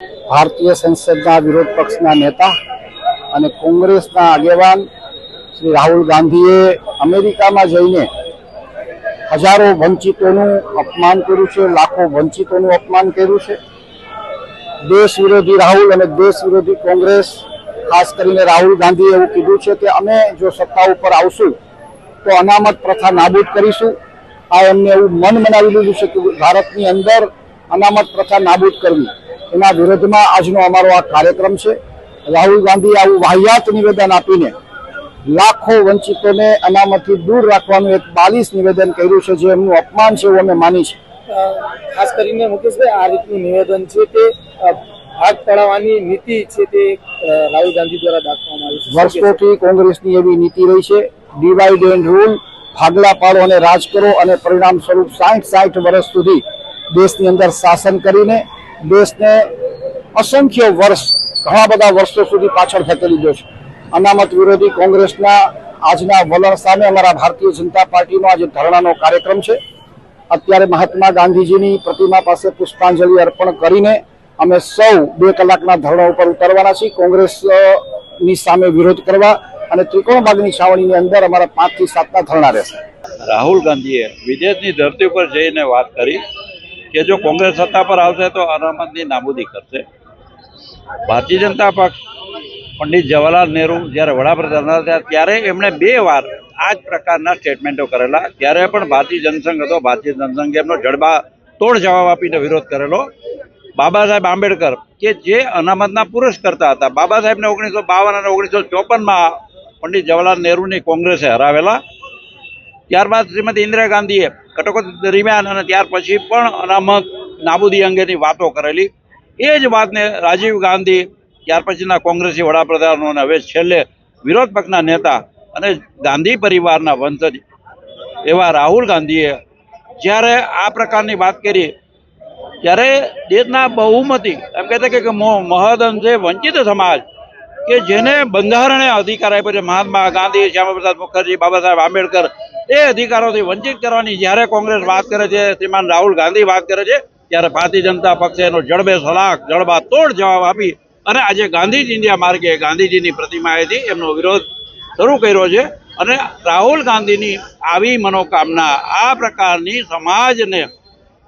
ભારતીય સંસદના વિરોધ પક્ષના નેતા અને કોંગ્રેસના આગેવાન શ્રી રાહુલ ગાંધીએ અમેરિકામાં જઈને હજારો વંચિતોનું અપમાન કર્યું છે, લાખો વંચિતોનું અપમાન કર્યું છે. દેશ વિરોધી રાહુલ અને દેશ વિરોધી કોંગ્રેસ, ખાસ કરીને રાહુલ ગાંધીએ એવું કીધું છે કે અમે જો સત્તા ઉપર આવશું તો અનામત પ્રથા નાબૂદ કરીશું. આ એમને એવું મન મનાવી લીધું છે કે ભારતની અંદર અનામત પ્રથા નાબૂદ કરવી. એના વિરોધમાં આજનો અમારો આ કાર્યક્રમ છે. રાહુલ ગાંધીએ આવું વાહિયાત નિવેદન આપીને લાખો વંચિતોને અનામતથી દૂર રાખવાનું એક બાલીસ નિવેદન કર્યું છે જે એમનું અપમાન છે એવું અમે માની છે ખાસ કરીને મુકેશભાઈ આ રીતનું નિવેદન છે તે ભાગ પડાવવાની નીતિ છે તે રાહુલ ગાંધી દ્વારા દાખવવામાં આવી છે. વર્ષોથી કોંગ્રેસની એવી નીતિ રહી છે. ડિવાઈડ એન્ડ રૂલ ભાગલા પાડો અને રાજ કરો અને પરિણામ સ્વરૂપ સાઠ સાઠ વર્ષ સુધી દેશની અંદર શાસન કરીને દેશને અસંખ્ય વર્ષ, ઘણા બધા વર્ષો સુધી પાછળ ધકેલી દીધો છે. અનામત વિરોધી કોંગ્રેસના આજના વલણ સામે અમારા ભારતીય જનતા પાર્ટીનો આજે ધરણાનો કાર્યક્રમ છે. અત્યારે મહાત્મા ગાંધીજીની પ્રતિમા પાસે પુષ્પાંજલિ અર્પણ કરીને અમે સૌ બે કલાકના ધરણા ઉપર ઉતરવાના છીએ. કોંગ્રેસની સામે વિરોધ કરવા અને ત્રિકોણ બાગની છાવણીની અંદર અમારા પાંચથી સાતના ધરણા રહેશે. રાહુલ ગાંધીએ વિદેશની ધરતી ઉપર જઈને વાત કરી. કે જો કોંગ્રેસ સત્તા પર આવશે તો અનામતની નાબૂદી કરશે. ભારતીય જનતા પક્ષ પંડિત જવાહરલાલ નહેરુ જ્યારે વડાપ્રધાન હતા, ત્યારે એમણે બે વાર આ જ પ્રકારના સ્ટેટમેન્ટો કરેલા. ત્યારે પણ ભારતીય જનસંઘ હતો, ભારતીય જનસંઘે એમનો જડબા તોડ જવાબ આપીને વિરોધ કરેલો. બાબા સાહેબ આંબેડકર કે જે અનામતના પુરુષ કરતા હતા, બાબા સાહેબને ઓગણીસો બાવન અને ઓગણીસો ચોપનમાં પંડિત જવાહરલાલ નહેરુની કોંગ્રેસે હરાવેલા. ત્યારબાદ શ્રીમતી ઇન્દિરા ગાંધીએ કટોકટી દરમિયાન અને ત્યાર પછી પણ અનામત નાબૂદી અંગેની વાતો કરેલી. એ જ વાતને રાજીવ ગાંધી ત્યાર પછીના કોંગ્રેસી વડાપ્રધાનો અને હવે છેલ્લે વિરોધ પક્ષના નેતા અને ગાંધી પરિવારના વંશજ એવા રાહુલ ગાંધીએ જ્યારે આ પ્રકારની વાત કરી, ત્યારે દેશના બહુમતી એમ કહેતા કે મહદઅંશે મહદ અંશે વંચિત સમાજ કે જેને બંધારણે અધિકાર આપ્યો છે. મહાત્મા ગાંધી, શ્યામાપ્રસાદ મુખર્જી બાબા સાહેબ આંબેડકર એ અધિકારોથી વંચિત કરવાની જ્યારે કોંગ્રેસ વાત કરે છે, શ્રીમાન રાહુલ ગાંધી વાત કરે છે, ત્યારે ભારતીય જનતા પક્ષે એનો જડબે સલાક જડબા તોડ જવાબ આપી અને આજે ગાંધીજી ઇન્ડિયા માર્ગે ગાંધીજીની પ્રતિમાએથી એમનો વિરોધ શરૂ કર્યો છે અને રાહુલ ગાંધીની આવી મનોકામના આ પ્રકારની સમાજને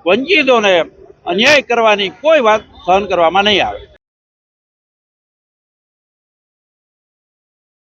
વંચિતોને અન્યાય કરવાની કોઈ વાત સહન કરવામાં નહીં આવે.